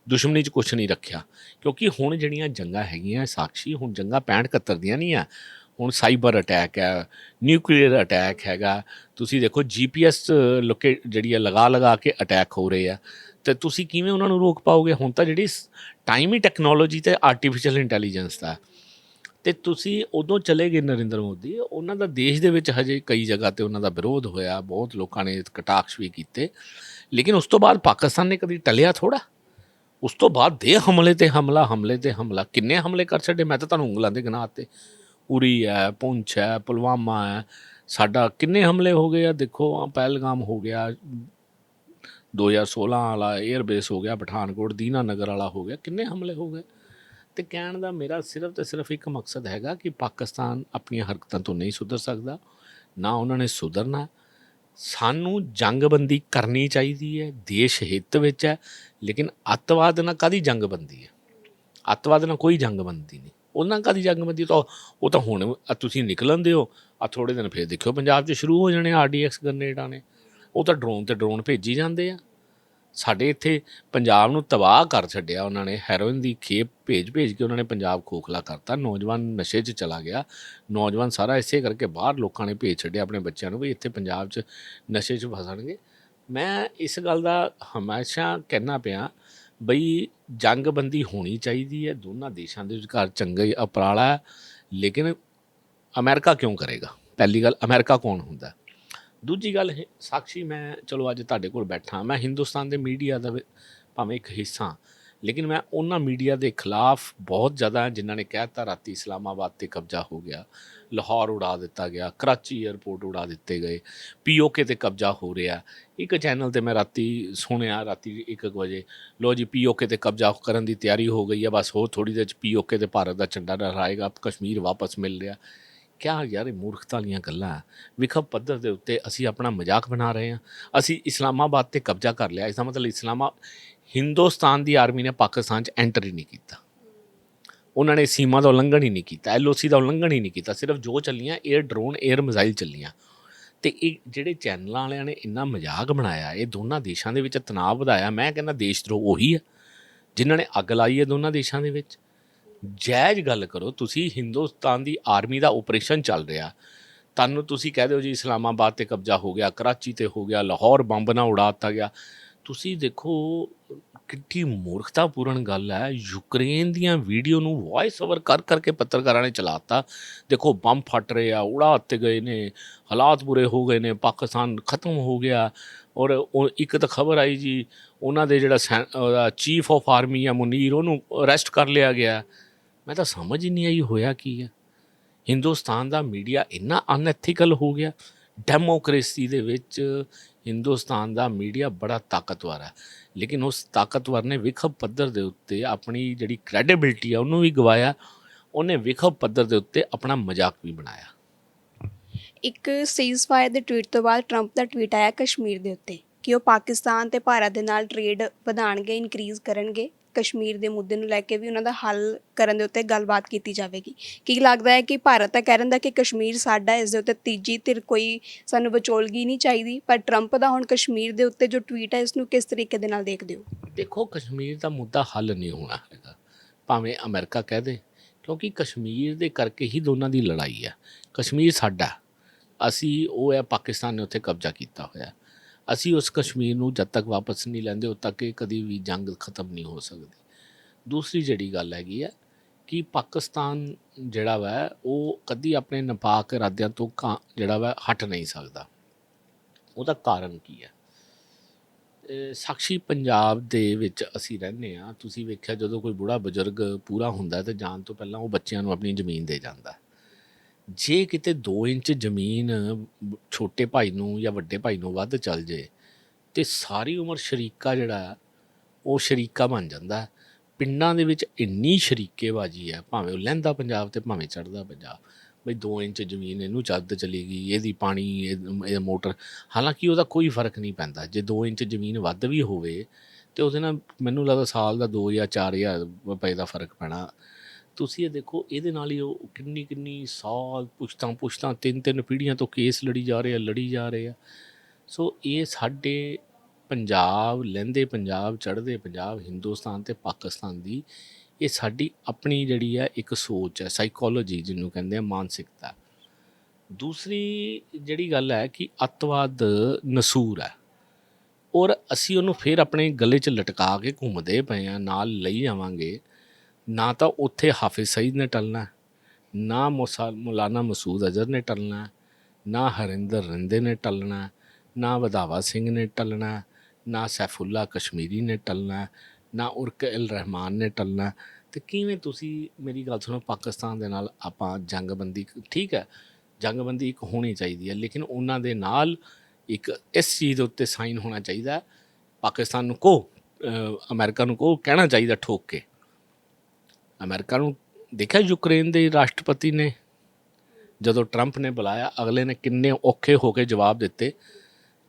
ਦੁਸ਼ਮਣੀ 'ਚ ਕੁਝ ਨਹੀਂ ਰੱਖਿਆ। ਕਿਉਂਕਿ ਹੁਣ ਜਿਹੜੀਆਂ ਜੰਗਾਂ ਹੈਗੀਆਂ ਸਾਖੀ ਹੁਣ ਜੰਗਾਂ 65 71 ਦੀਆਂ ਨਹੀਂ ਆ। ਹੁਣ ਸਾਈਬਰ ਅਟੈਕ ਹੈ ਨਿਊਕਲੀਅਰ ਅਟੈਕ ਹੈਗਾ। ਤੁਸੀਂ ਦੇਖੋ ਜੀਪੀਐਸ ਲੋਕੇ ਜਿਹੜੀ ਆ ਲਗਾ ਲਗਾ ਕੇ ਅਟੈਕ ਹੋ ਰਹੇ ਆ। ਤੇ ਤੁਸੀਂ ਕਿਵੇਂ ਉਹਨਾਂ ਨੂੰ ਰੋਕ ਪਾਓਗੇ? ਹੁਣ ਤਾਂ ਜਿਹੜੀ ਟਾਈਮ ਹੀ ਟੈਕਨੋਲੋਜੀ ਤੇ ਆਰਟੀਫੀਸ਼ੀਅਲ ਇੰਟੈਲੀਜੈਂਸ ਦਾ। ਤੇ ਤੁਸੀਂ ਉਦੋਂ ਚਲੇ ਗਏ ਨਰਿੰਦਰ ਮੋਦੀ, ਉਹਨਾਂ ਦਾ ਦੇਸ਼ ਦੇ ਵਿੱਚ ਹਜੇ ਕਈ ਜਗ੍ਹਾ ਤੇ ਉਹਨਾਂ ਦਾ ਵਿਰੋਧ ਹੋਇਆ, ਬਹੁਤ ਲੋਕਾਂ ਨੇ ਕਟਾਕਸ਼ ਵੀ ਕੀਤੇ। ਲੇਕਿਨ ਉਸ ਤੋਂ ਬਾਅਦ ਪਾਕਿਸਤਾਨ ਨੇ ਕਦੀ ਟਲਿਆ ਥੋੜਾ ਉਸ ਤੋਂ ਬਾਅਦ ਦੇ ਹਮਲੇ ਤੇ ਹਮਲਾ, ਹਮਲੇ ਤੇ ਹਮਲਾ, ਕਿੰਨੇ ਹਮਲੇ ਕਰ ਛੱਡੇ? ਮੈਂ ਤਾਂ ਤੁਹਾਨੂੰ ਉਂਗਲਾਂ ਦੇ ਗਿਨਾਹ ਤੇ। ਉਰੀ ਹੈ, ਪੁੰਛ ਹੈ, ਪੁਲਵਾਮਾ ਹੈ, ਸਾਡਾ ਕਿੰਨੇ ਹਮਲੇ ਹੋ ਗਏ ਆ? ਦੇਖੋ, ਆ ਪਹਿਲਗਾਮ ਹੋ ਗਿਆ 2016 ਵਾਲਾ 에ਅਰਬੇਸ ਹੋ ਗਿਆ, ਪਠਾਨਕੋਟ ਦੀਨਾ ਨਗਰ ਵਾਲਾ ਹੋ ਗਿਆ, ਕਿੰਨੇ ਹਮਲੇ ਹੋ ਗਏ? ਤੇ ਕਹਿਣ ਦਾ ਮੇਰਾ ਸਿਰਫ ਤੇ ਸਿਰਫ ਇੱਕ ਮਕਸਦ ਹੈਗਾ ਕਿ ਪਾਕਿਸਤਾਨ ਆਪਣੀਆਂ ਹਰਕਤਾਂ ਤੋਂ ਨਹੀਂ ਸੁਧਰ ਸਕਦਾ, ਨਾ ਉਹਨਾਂ ਨੇ ਸੁਧਰਨਾ। ਸਾਨੂੰ ਜੰਗਬੰਦੀ ਕਰਨੀ ਚਾਹੀਦੀ ਹੈ, ਦੇਸ਼ ਹਿੱਤ ਵਿੱਚ ਹੈ, ਲੇਕਿਨ ਅੱਤਵਾਦ ਨਾਲ ਕਾਦੀ ਜੰਗਬੰਦੀ ਹੈ? ਅੱਤਵਾਦ ਨਾਲ ਕੋਈ ਜੰਗਬੰਦੀ ਨਹੀਂ। ਉਹਨਾਂ ਕਾਦੀ ਜੰਗਬੰਦੀ ਤਾਂ ਉਹ ਤਾਂ ਹੁਣ ਤੁਸੀਂ ਨਿਕਲਣ ਦਿਓ ਆ ਥੋੜੇ ਦਿਨ ਫੇਰ ਦੇਖਿਓ, ਪੰਜਾਬ 'ਚ ਸ਼ੁਰੂ ਹੋ ਜਾਣੇ ਆਰਡੀਐਕਸ ਗ੍ਰਨੇਡਾਂ ਨੇ। ਉਹ ਤਾਂ ਡਰੋਨ ਤੇ ਡਰੋਨ ਭੇਜੀ ਜਾਂਦੇ ਆ। ਸਾਡੇ ਇੱਥੇ ਪੰਜਾਬ ਨੂੰ ਤਬਾਹ ਕਰ ਛੱਡਿਆ ਉਹਨਾਂ ਨੇ ਹੈਰੋਇਨ ਦੀ ਖੇਪ ਭੇਜ ਭੇਜ ਕੇ ਉਹਨਾਂ ਨੇ ਪੰਜਾਬ ਖੋਖਲਾ ਕਰਤਾ। ਨੌਜਵਾਨ ਨਸ਼ੇ 'ਚ ਚਲਾ ਗਿਆ। ਨੌਜਵਾਨ ਸਾਰਾ ਇਸੇ ਕਰਕੇ ਬਾਹਰ ਲੋਕਾਂ ਨੇ ਭੇਜ ਛੱਡਿਆ ਆਪਣੇ ਬੱਚਿਆਂ ਨੂੰ ਵੀ ਇੱਥੇ ਪੰਜਾਬ 'ਚ ਨਸ਼ੇ 'ਚ ਫਸਣਗੇ। ਮੈਂ ਇਸ ਗੱਲ ਦਾ ਹਮੇਸ਼ਾ ਕਹਿਣਾ ਪਿਆ ਬਈ ਜੰਗਬੰਦੀ ਹੋਣੀ ਚਾਹੀਦੀ ਹੈ। ਦੋਨਾਂ ਦੇਸ਼ਾਂ ਦੇ ਵਿਚਕਾਰ ਚੰਗਾ ਹੀ ਉਪਰਾਲਾ ਹੈ। ਲੇਕਿਨ ਅਮਰੀਕਾ ਕਿਉਂ ਕਰੇਗਾ? ਪਹਿਲੀ ਗੱਲ, ਅਮਰੀਕਾ ਕੌਣ ਹੁੰਦਾ? ਦੂਜੀ ਗੱਲ ਹੈ ਸਾਖੀ ਮੈਂ, ਚਲੋ ਅੱਜ ਤੁਹਾਡੇ ਕੋਲ ਬੈਠਾ, ਮੈਂ ਹਿੰਦੁਸਤਾਨ ਦੇ ਮੀਡੀਆ ਦਾ ਭਾਵੇਂ ਇੱਕ ਹਿੱਸਾ ਲੇਕਿਨ ਮੈਂ ਉਹਨਾਂ ਮੀਡੀਆ ਦੇ ਖਿਲਾਫ ਬਹੁਤ ਜ਼ਿਆਦਾ, ਜਿਨ੍ਹਾਂ ਨੇ ਕਹਿਤਾ ਰਾਤੀ ਇਸਲਾਮਾਬਾਦ ਤੇ ਕਬਜ਼ਾ ਹੋ ਗਿਆ, ਲਾਹੌਰ ਉਡਾ ਦਿੱਤਾ ਗਿਆ, ਕਰਾਚੀ 에ਅਰਪੋਰਟ ਉਡਾ ਦਿੱਤੇ ਗਏ, ਪੀਓਕੇ ਤੇ ਕਬਜ਼ਾ ਹੋ ਰਿਹਾ, ਇੱਕ ਚੈਨਲ ਤੇ ਮੈਂ ਰਾਤੀ ਸੁਣਿਆ, ਰਾਤੀ 1 ਵਜੇ ਲੋ ਜੀ ਪੀਓਕੇ ਤੇ ਕਬਜ਼ਾ ਕਰਨ ਦੀ ਤਿਆਰੀ ਹੋ ਗਈ ਹੈ ਬਸ ਹੋਰ ਥੋੜੀ ਦੇਰ ਚ ਪੀਓਕੇ ਤੇ ਭਾਰਤ ਦਾ ਝੰਡਾ ਲਹਿਰਾਏਗਾ, ਕਸ਼ਮੀਰ ਵਾਪਸ ਮਿਲ ਰਿਹਾ ਕਿਆ ਯਾਰ ਇਹ ਮੂਰਖਤਾ ਵਾਲੀਆਂ ਗੱਲਾਂ। ਹੈ। ਵਿਖਮ ਪੱਧਰ ਦੇ ਉੱਤੇ ਅਸੀਂ ਆਪਣਾ ਮਜ਼ਾਕ ਬਣਾ ਰਹੇ ਹਾਂ। ਅਸੀਂ ਇਸਲਾਮਾਬਾਦ ਤੇ ਕਬਜ਼ਾ ਕਰ ਲਿਆ। ਇਸ ਦਾ ਮਤਲਬ ਇਸਲਾਮਾ, ਹਿੰਦੁਸਤਾਨ ਦੀ ਆਰਮੀ ਨੇ ਪਾਕਿਸਤਾਨ 'ਚ ਐਂਟਰ ਹੀ ਨਹੀਂ ਕੀਤਾ। ਉਹਨਾਂ ਨੇ ਸੀਮਾ ਦਾ ਉਲੰਘਣ ਹੀ ਨਹੀਂ ਕੀਤਾ, ਐਲਓਸੀ ਦਾ ਉਲੰਘਣ ਹੀ ਨਹੀਂ ਕੀਤਾ। ਸਿਰਫ ਜੋ ਚੱਲੀਆਂ 에ਅਰ ਡਰੋਨ 에ਅਰ ਮਿਜ਼ਾਈਲ ਚੱਲੀਆਂ। ਤੇ ਇਹ ਜਿਹੜੇ ਚੈਨਲਾਂ ਵਾਲਿਆਂ ਨੇ ਇੰਨਾ ਮਜ਼ਾਕ ਬਣਾਇਆ, ਇਹ ਦੋਨਾਂ ਦੇਸ਼ਾਂ ਦੇ ਵਿੱਚ ਤਣਾਅ ਵਧਾਇਆ। ਮੈਂ ਕਹਿੰਦਾ ਦੇਸ਼ ਦਰੋਹ ਉਹੀ ਆ ਜਿਨ੍ਹਾਂ ਨੇ ਅੱਗ ਲਾਈ ਹੈ ਦੋਨਾਂ ਦੇਸ਼ਾਂ ਦੇ ਵਿੱਚ। ਜਾਇਜ਼ ਗੱਲ ਕਰੋ, ਤੁਸੀਂ ਹਿੰਦੁਸਤਾਨ ਦੀ ਆਰਮੀ ਦਾ ਆਪਰੇਸ਼ਨ ਚੱਲ ਰਿਹਾ। ਤੁਹਾਨੂੰ ਤੁਸੀਂ ਕਹਿ ਦਿਓ ਜੀ ਇਸਲਾਮਾਬਾਦ ਤੇ ਕਬਜ਼ਾ ਹੋ ਗਿਆ, ਕਰਾਚੀ ਤੇ ਹੋ ਗਿਆ, ਲਾਹੌਰ ਬੰਬ ਨਾਲ ਉਡਾ ਦਿੱਤਾ ਗਿਆ। ਤੁਸੀਂ ਦੇਖੋ, ਕਿੱਡੀ ਮੂਰਖਤਾਪੂਰਨ ਗੱਲ ਹੈ, ਯੂਕਰੇਨ ਦੀਆਂ ਵੀਡੀਓ ਨੂੰ ਵੌਇਸ ਓਵਰ ਕਰ ਕਰਕੇ ਪੱਤਰਕਾਰਾਂ ਨੇ ਚਲਾਤਾ ਦੇਖੋ, ਬੰਬ ਫਟ ਰਹੇ ਆ, ਉਡਾ ਦਿੱਤੇ ਗਏ ਨੇ, ਹਾਲਾਤ ਬੁਰੇ ਹੋ ਗਏ ਨੇ, ਪਾਕਿਸਤਾਨ ਖਤਮ ਹੋ ਗਿਆ। ਔਰ ਇੱਕ ਤਾਂ ਖਬਰ ਆਈ ਜੀ, ਉਹਨਾਂ ਦੇ ਜਿਹੜਾ ਚੀਫ ਆਫ ਆਰਮੀ ਆ ਮੁਨੀਰ, ਉਹਨੂੰ ਅਰੈਸਟ ਕਰ ਲਿਆ ਗਿਆ। ਮੈਂ ਤਾਂ ਸਮਝ ਹੀ ਨਹੀਂ ਆਈ ਹੋਇਆ ਕੀ ਹੈ ਹਿੰਦੁਸਤਾਨ ਦਾ ਮੀਡੀਆ ਇੰਨਾ ਅਨਐਥੀਕਲ ਹੋ ਗਿਆ। ਡੈਮੋਕ੍ਰੇਸੀ ਦੇ ਵਿੱਚ ਹਿੰਦੁਸਤਾਨ ਦਾ ਮੀਡੀਆ ਬੜਾ ਤਾਕਤਵਰ ਹੈ ਲੇਕਿਨ ਉਸ ਤਾਕਤਵਰ ਨੇ ਵਿਖਬ ਪੱਧਰ ਦੇ ਉੱਤੇ ਆਪਣੀ ਜਿਹੜੀ ਕ੍ਰੈਡੀਬਿਲਟੀ ਆ, ਉਹਨੂੰ ਵੀ ਗਵਾਇਆ। ਉਹਨੇ ਵਿਖਮ ਪੱਧਰ ਦੇ ਉੱਤੇ ਆਪਣਾ ਮਜ਼ਾਕ ਵੀ ਬਣਾਇਆ। ਇੱਕ ਸੀਜ਼ਫਾਇਰ ਦੇ ਟਵੀਟ ਤੋਂ ਬਾਅਦ ਟਰੰਪ ਦਾ ਟਵੀਟ ਆਇਆ ਕਸ਼ਮੀਰ ਦੇ ਉੱਤੇ ਕਿ ਉਹ ਪਾਕਿਸਤਾਨ ਤੇ ਭਾਰਤ ਦੇ ਨਾਲ ਟ੍ਰੇਡ ਵਧਾਣਗੇ ਇਨਕਰੀਜ਼ ਕਰਨਗੇ। ਕਸ਼ਮੀਰ ਦੇ ਮੁੱਦੇ ਨੂੰ ਲੈ ਕੇ ਵੀ ਉਹਨਾਂ ਦਾ ਹੱਲ ਕਰਨ ਦੇ ਉੱਤੇ ਗੱਲਬਾਤ ਕੀਤੀ ਜਾਵੇਗੀ। ਕੀ ਲੱਗਦਾ ਹੈ ਕਿ ਭਾਰਤ ਤਾਂ ਕਹਿ ਰਿਹਾ ਕਿ ਕਸ਼ਮੀਰ ਸਾਡਾ ਇਸ ਦੇ ਉੱਤੇ ਤੀਜੀ ਧਿਰ ਕੋਈ ਸਾਨੂੰ ਵਿਚੋਲਗੀ ਨਹੀਂ ਚਾਹੀਦੀ, ਪਰ ਟਰੰਪ ਦਾ ਹੁਣ ਕਸ਼ਮੀਰ ਦੇ ਉੱਤੇ ਜੋ ਟਵੀਟ ਹੈ ਇਸ ਨੂੰ ਕਿਸ ਤਰੀਕੇ ਦੇ ਨਾਲ ਦੇਖਦੇ ਹੋ? ਦੇਖੋ, ਕਸ਼ਮੀਰ ਦਾ ਮੁੱਦਾ ਹੱਲ ਨਹੀਂ ਹੋਣਾ ਹੈਗਾ। ਭਾਵੇਂ ਅਮਰੀਕਾ ਕਹਿ ਦੇ, ਕਿਉਂਕਿ ਕਸ਼ਮੀਰ ਦੇ ਕਰਕੇ ਹੀ ਦੋਨਾਂ ਦੀ ਲੜਾਈ ਹੈ। ਕਸ਼ਮੀਰ ਸਾਡਾ, ਅਸੀਂ, ਉਹ ਹੈ ਪਾਕਿਸਤਾਨ ਨੇ ਉੱਥੇ ਕਬਜ਼ਾ ਕੀਤਾ ਹੋਇਆ। ਅਸੀਂ ਉਸ ਕਸ਼ਮੀਰ ਨੂੰ ਜਦ ਤੱਕ ਵਾਪਸ ਨਹੀਂ ਲੈਂਦੇ, ਉਦ ਤੱਕ ਇਹ ਕਦੀ ਵੀ ਜੰਗ ਖਤਮ ਨਹੀਂ ਹੋ ਸਕਦੀ। ਦੂਸਰੀ ਜਿਹੜੀ ਗੱਲ ਹੈਗੀ ਹੈ ਕਿ ਪਾਕਿਸਤਾਨ ਜਿਹੜਾ ਵਾ, ਉਹ ਕਦੀ ਆਪਣੇ ਨਪਾਕ ਇਰਾਦਿਆਂ ਤੋਂ ਕਾਂ- ਜਿਹੜਾ ਵਾ, ਹਟ ਨਹੀਂ ਸਕਦਾ। ਉਹਦਾ ਕਾਰਨ ਕੀ ਹੈ? ਅਹ ਸਾਖੀ ਪੰਜਾਬ ਦੇ ਵਿੱਚ ਅਸੀਂ ਰਹਿੰਦੇ ਆ ਤੁਸੀਂ ਵੇਖਿਆ ਜਦੋਂ ਕੋਈ ਬੁੜਾ ਬਜ਼ੁਰਗ ਪੂਰਾ ਹੁੰਦਾ ਤੇ ਜਾਣ ਤੋਂ ਪਹਿਲਾਂ ਉਹ ਬੱਚਿਆਂ ਨੂੰ ਆਪਣੀ ਜ਼ਮੀਨ ਦੇ ਜਾਂਦਾ ਜੇ ਕਿਤੇ 2 ਇੰਚ ਜ਼ਮੀਨ ਛੋਟੇ ਭਾਈ ਨੂੰ ਜਾਂ ਵੱਡੇ ਭਾਈ ਨੂੰ ਵੱਧ ਚੱਲ ਜੇ ਤੇ ਸਾਰੀ ਉਮਰ ਸ਼ਰੀਕਾ ਜਿਹੜਾ ਉਹ ਸ਼ਰੀਕਾ ਬਣ ਜਾਂਦਾ। ਪਿੰਡਾਂ ਦੇ ਵਿੱਚ ਇੰਨੀ ਸ਼ਰੀਕੇਬਾਜ਼ੀ ਹੈ ਭਾਵੇਂ ਉਹ ਲਹਿੰਦਾ ਪੰਜਾਬ ਤੇ ਭਾਵੇਂ ਚੜਦਾ ਪੰਜਾਬ, ਬਈ 2 ਇੰਚ ਜ਼ਮੀਨ ਇਹਨੂੰ ਚੱਦ ਚਲੀ ਗਈ, ਇਹਦੀ ਪਾਣੀ, ਇਹ ਇਹ ਮੋਟਰ, ਹਾਲਾਂਕਿ ਉਹਦਾ ਕੋਈ ਫ਼ਰਕ ਨਹੀਂ ਪੈਂਦਾ। ਜੇ 2 ਇੰਚ ਜ਼ਮੀਨ ਵੱਧ ਵੀ ਹੋਵੇ ਤੇ ਉਹਦੇ ਨਾਲ ਮੈਨੂੰ ਲੱਗਦਾ ਸਾਲ ਦਾ 2 ਜਾਂ 4000 ਰੁਪਏ ਦਾ ਫ਼ਰਕ ਪੈਣਾ। ਤੁਸੀਂ ਇਹ ਦੇਖੋ, ਇਹਦੇ ਨਾਲ ਹੀ ਉਹ ਕਿੰਨੀ ਕਿੰਨੀ ਸਾਲ ਪੁਸ਼ਤਾਂ ਪੁਸ਼ਤਾਂ, ਤਿੰਨ ਤਿੰਨ ਪੀੜ੍ਹੀਆਂ ਤੋਂ ਕੇਸ ਲੜੀ ਜਾ ਰਹੇ ਆ, ਲੜੀ ਜਾ ਰਹੇ ਆ। ਸੋ ਇਹ ਸਾਡੇ ਪੰਜਾਬ ਲਹਿੰਦੇ ਪੰਜਾਬ, ਚੜ੍ਹਦੇ ਪੰਜਾਬ, ਹਿੰਦੁਸਤਾਨ ਤੇ ਪਾਕਿਸਤਾਨ ਦੀ ਇਹ ਸਾਡੀ ਆਪਣੀ ਜਿਹੜੀ ਹੈ ਇੱਕ ਸੋਚ ਹੈ ਸਾਈਕੋਲੋਜੀ ਜਿਹਨੂੰ ਕਹਿੰਦੇ ਆ, ਮਾਨਸਿਕਤਾ। ਦੂਸਰੀ ਜਿਹੜੀ ਗੱਲ ਹੈ ਕਿ ਅੱਤਵਾਦ ਨਸੂਰ ਹੈ। ਔਰ ਅਸੀਂ ਉਹਨੂੰ ਫਿਰ ਆਪਣੇ ਗਲੇ 'ਚ ਲਟਕਾ ਕੇ ਘੁੰਮਦੇ ਪਏ ਆ, ਨਾਲ ਲਈ ਜਾਵਾਂਗੇ ਨਾ ਤਾਂ ਉੱਥੇ ਹਾਫਿਜ਼ ਸਈਦ ਨੇ ਟਲਣਾ ਨਾ ਮੁਸਾ, ਮੌਲਾਨਾ ਮਸੂਦ ਅਜ਼ਹਰ ਨੇ ਟਲਣਾ ਨਾ ਹਰਿੰਦਰ ਰਿੰਦੇ ਨੇ ਟਲਣਾ ਨਾ ਵਧਾਵਾ ਸਿੰਘ ਨੇ ਟਲਣਾ ਨਾ ਸੈਫੁੱਲਾ ਕਸ਼ਮੀਰੀ ਨੇ ਟਲਣਾ ਨਾ ਉਰਕ ਅਲ ਰਹਿਮਾਨ ਨੇ ਟਲਣਾ ਹੈ। ਤੇ ਕਿਵੇਂ ਤੁਸੀਂ, ਮੇਰੀ ਗੱਲ ਸੁਣੋ, ਪਾਕਿਸਤਾਨ ਦੇ ਨਾਲ ਆਪਾਂ ਜੰਗਬੰਦੀ, ਠੀਕ ਹੈ, ਜੰਗਬੰਦੀ ਇੱਕ ਹੋਣੀ ਚਾਹੀਦੀ ਹੈ, ਲੇਕਿਨ ਉਹਨਾਂ ਦੇ ਨਾਲ ਇੱਕ ਇਸ ਚੀਜ਼ ਦੇ ਉੱਤੇ ਸਾਈਨ ਹੋਣਾ ਚਾਹੀਦਾ ਪਾਕਿਸਤਾਨ ਨੂੰ ਕੋ ਅਮਰੀਕਾ ਨੂੰ ਕੋ ਕਹਿਣਾ ਚਾਹੀਦਾ ਠੋਕ ਕੇ ਅਮਰੀਕਾ ਨੂੰ ਦੇਖਿਆ ਯੂਕਰੇਨ ਦੇ ਰਾਸ਼ਟਰਪਤੀ ਨੇ? ਜਦੋਂ ਟਰੰਪ ਨੇ ਬੁਲਾਇਆ, ਅਗਲੇ ਨੇ ਕਿੰਨੇ ਔਖੇ ਹੋ ਕੇ ਜਵਾਬ ਦਿੱਤੇ।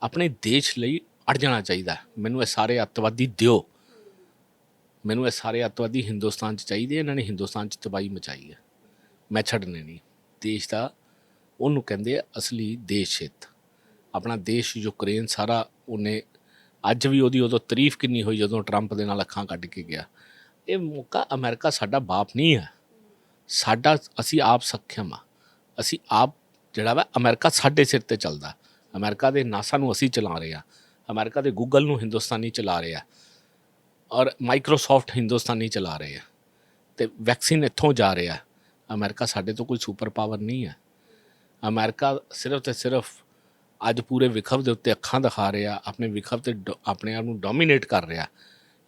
ਆਪਣੇ ਦੇਸ਼ ਲਈ ਅੜ ਜਾਣਾ ਚਾਹੀਦਾ ਮੈਨੂੰ ਇਹ ਸਾਰੇ ਅੱਤਵਾਦੀ ਦਿਓ। ਮੈਨੂੰ ਇਹ ਸਾਰੇ ਅੱਤਵਾਦੀ ਹਿੰਦੁਸਤਾਨ 'ਚ ਚਾਹੀਦੇ ਇਹਨਾਂ ਨੇ ਹਿੰਦੁਸਤਾਨ 'ਚ ਤਬਾਹੀ ਮਚਾਈ ਹੈ। ਮੈਂ ਛੱਡਣੇ ਨਹੀਂ। ਦੇਸ਼ ਦਾ, ਉਹਨੂੰ ਕਹਿੰਦੇ ਅਸਲੀ ਦੇਸ਼ ਹਿੱਤ। ਆਪਣਾ ਦੇਸ਼ ਯੂਕਰੇਨ ਸਾਰਾ ਉਹਨੇ, ਅੱਜ ਵੀ ਉਹਦੀ ਉਦੋਂ ਤਾਰੀਫ ਕਿੰਨੀ ਹੋਈ ਜਦੋਂ ਟਰੰਪ ਦੇ ਨਾਲ ਅੱਖਾਂ ਕੱਢ ਕੇ ਗਿਆ। ਇਹ ਮੌਕਾ ਅਮਰੀਕਾ ਸਾਡਾ ਬਾਪ ਨਹੀਂ ਹੈ। ਸਾਡਾ ਅਸੀਂ ਆਪ ਸક્ષਮ ਆ ਅਸੀਂ ਆਪ ਜਿਹੜਾ ਵਾ ਅਮਰੀਕਾ ਸਾਡੇ ਸਿਰ ਤੇ ਚੱਲਦਾ। ਅਮਰੀਕਾ ਦੇ ਨਾਸਾ ਨੂੰ ਅਸੀਂ ਚਲਾ ਰਹੇ ਆ ਅਮਰੀਕਾ ਦੇ ਗੂਗਲ ਨੂੰ ਹਿੰਦੁਸਤਾਨੀ ਚਲਾ ਰਹੇ ਆ ਔਰ ਮਾਈਕਰੋਸਾਫਟ ਹਿੰਦੁਸਤਾਨੀ ਚਲਾ ਰਹੇ ਆ ਤੇ ਵੈਕਸੀਨ ਇੱਥੋਂ ਜਾ ਰਿਹਾ। ਅਮਰੀਕਾ ਸਾਡੇ ਤੋਂ ਕੋਈ ਸੁਪਰ ਪਾਵਰ ਨਹੀਂ ਹੈ। ਅਮਰੀਕਾ ਸਿਰਫ ਤੇ ਸਿਰਫ ਅੱਜ ਪੂਰੇ ਵਿਖਵ ਦੇ ਉੱਤੇ ਅੱਖਾਂ ਦਿਖਾ ਰਿਹਾ। ਆਪਣੇ ਵਿਖਵ ਤੇ ਡੋ- ਆਪਣੇ ਆਪ ਨੂੰ ਡੋਮੀਨੇਟ ਕਰ ਰਿਹਾ।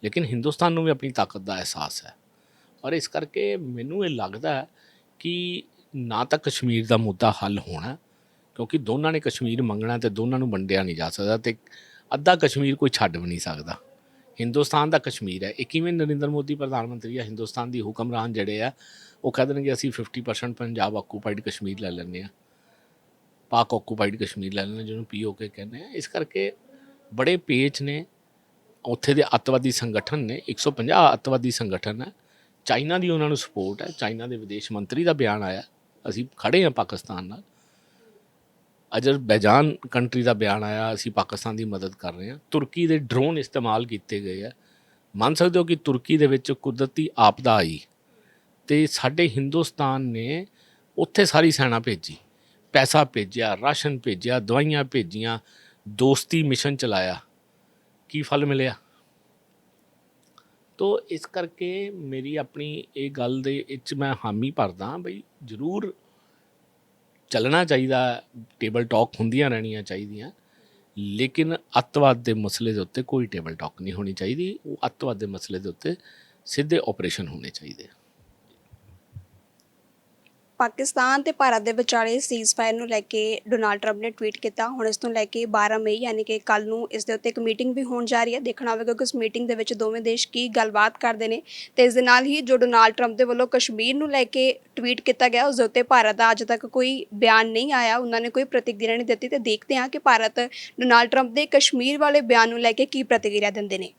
ਲੇਕਿਨ ਹਿੰਦੁਸਤਾਨ ਨੂੰ ਵੀ ਆਪਣੀ ਤਾਕਤ ਦਾ ਅਹਿਸਾਸ ਹੈ। ਔਰ ਇਸ ਕਰਕੇ ਮੈਨੂੰ ਇਹ ਲੱਗਦਾ ਕਿ ਨਾ ਤਾਂ ਕਸ਼ਮੀਰ ਦਾ ਮੁੱਦਾ ਹੱਲ ਹੋਣਾ, ਕਿਉਂਕਿ ਦੋਨਾਂ ਨੇ ਕਸ਼ਮੀਰ ਮੰਗਣਾ ਤੇ ਦੋਨਾਂ ਨੂੰ ਵੰਡਿਆ ਨਹੀਂ ਜਾ ਸਕਦਾ ਤੇ ਅੱਧਾ ਕਸ਼ਮੀਰ ਕੋਈ ਛੱਡ ਵੀ ਨਹੀਂ ਸਕਦਾ। ਹਿੰਦੁਸਤਾਨ ਦਾ ਕਸ਼ਮੀਰ ਹੈ। ਇਹ ਕਿਵੇਂ ਨਰਿੰਦਰ ਮੋਦੀ ਪ੍ਰਧਾਨ ਮੰਤਰੀ ਆ, ਹਿੰਦੁਸਤਾਨ ਦੀ ਹੁਕਮਰਾਨ ਜਿਹੜੇ ਆ, ਉਹ ਕਹਿ ਦੇਣਗੇ ਅਸੀਂ 50% ਪੰਜਾਬ ਆਕੂਪਾਈਡ ਕਸ਼ਮੀਰ ਲੈ ਲੈਂਦੇ ਆ। ਪਾਕ ਆਕੂਪਾਈਡ ਕਸ਼ਮੀਰ ਲੈ ਲੈਂਦੇ ਜਿਹਨੂੰ ਪੀਓਕੇ ਕਹਿੰਦੇ ਆ। ਇਸ ਕਰਕੇ ਬੜੇ ਪੇਚ ਨੇ ਉੱਥੇ ਦੇ ਅੱਤਵਾਦੀ ਸੰਗਠਨ ਨੇ 150 ਅੱਤਵਾਦੀ ਸੰਗਠਨ ਹੈ। ਚਾਈਨਾ ਦੀ ਉਹਨਾਂ ਨੂੰ ਸਪੋਰਟ ਹੈ। ਚਾਈਨਾ ਦੇ ਵਿਦੇਸ਼ ਮੰਤਰੀ ਦਾ ਬਿਆਨ ਆਇਆ। ਅਸੀਂ ਖੜੇ ਹਾਂ ਪਾਕਿਸਤਾਨ ਨਾਲ। ਅਜ਼ਰਬੈਜਾਨ ਕੰਟਰੀ ਦਾ ਬਿਆਨ ਆਇਆ। ਅਸੀਂ ਪਾਕਿਸਤਾਨ ਦੀ ਮਦਦ ਕਰ ਰਹੇ ਹਾਂ। ਤੁਰਕੀ ਦੇ ਡਰੋਨ ਇਸਤੇਮਾਲ ਕੀਤੇ ਗਏ ਆ। ਮੰਨ ਸਕਦੇ ਹੋ ਕਿ ਤੁਰਕੀ ਦੇ ਵਿੱਚ ਕੁਦਰਤੀ ਆਪਦਾ ਆਈ। ਤੇ ਸਾਡੇ ਹਿੰਦੁਸਤਾਨ ਨੇ ਉੱਥੇ ਸਾਰੀ ਸੈਨਾ ਭੇਜੀ। ਪੈਸਾ ਭੇਜਿਆ, ਰਾਸ਼ਨ ਭੇਜਿਆ, ਦਵਾਈਆਂ ਭੇਜੀਆਂ, ਦੋਸਤੀ ਮਿਸ਼ਨ ਚਲਾਇਆ। ਕੀ ਫਲ ਮਿਲਿਆ? ਤੋ ਇਸ ਕਰਕੇ ਮੇਰੀ ਆਪਣੀ ਇਹ ਗੱਲ ਦੇ ਵਿੱਚ ਮੈਂ ਹਾਮੀ ਭਰਦਾ ਬਈ ਜ਼ਰੂਰ ਚੱਲਣਾ ਚਾਹੀਦਾ ਟੇਬਲ ਟਾਕ ਹੁੰਦੀਆਂ ਰਹਿਣੀਆਂ ਚਾਹੀਦੀਆਂ, ਲੇਕਿਨ ਅੱਤਵਾਦ ਦੇ ਮਸਲੇ ਦੇ ਉੱਤੇ ਕੋਈ ਟੇਬਲ ਟਾਕ ਨਹੀਂ ਹੋਣੀ ਚਾਹੀਦੀ। ਉਹ ਅੱਤਵਾਦ ਦੇ ਮਸਲੇ ਦੇ ਉੱਤੇ ਸਿੱਧੇ ਆਪਰੇਸ਼ਨ ਹੋਣੇ ਚਾਹੀਦੇ ਪਾਕਿਸਤਾਨ ਤੇ ਭਾਰਤ ਦੇ ਵਿਚਾਲੇ ਸੀਜ਼ਫਾਇਰ ਨੂੰ ਲੈ ਕੇ ਡੋਨਾਲਡ ਟਰੰਪ ਨੇ ਟਵੀਟ ਕੀਤਾ। ਹੁਣ ਇਸ ਨੂੰ ਲੈ ਕੇ 12 ਮਈ, ਯਾਨੀ ਕਿ ਕੱਲ ਨੂੰ ਇਸ ਦੇ ਉੱਤੇ ਇੱਕ ਮੀਟਿੰਗ ਵੀ ਹੋਣ ਜਾ ਰਹੀ ਹੈ। ਦੇਖਣਾ ਹੋਵੇਗਾ ਕਿ ਉਸ ਮੀਟਿੰਗ ਦੇ ਵਿੱਚ ਦੋਵੇਂ ਦੇਸ਼ ਕੀ ਗੱਲਬਾਤ ਕਰਦੇ ਨੇ। ਤੇ ਇਸ ਦੇ ਨਾਲ ਹੀ ਜੋ ਡੋਨਾਲਡ ਟਰੰਪ ਦੇ ਵੱਲੋਂ ਕਸ਼ਮੀਰ ਨੂੰ ਲੈ ਕੇ ਟਵੀਟ ਕੀਤਾ ਗਿਆ, ਉਸ ਦੇ ਉੱਤੇ ਭਾਰਤ ਦਾ ਅੱਜ ਤੱਕ ਕੋਈ ਬਿਆਨ ਨਹੀਂ ਆਇਆ। ਉਹਨਾਂ ਨੇ ਕੋਈ ਪ੍ਰਤੀਕਿਰਿਆ ਨਹੀਂ ਦਿੱਤੀ ਤੇ ਦੇਖਦੇ ਹਾਂ ਕਿ ਭਾਰਤ ਡੋਨਾਲਡ ਟਰੰਪ ਦੇ ਕਸ਼ਮੀਰ ਵਾਲੇ ਬਿਆਨ ਨੂੰ ਲੈ ਕੇ ਕੀ ਪ੍ਰਤੀਕਿਰਿਆ ਦਿੰਦੇ ਨੇ।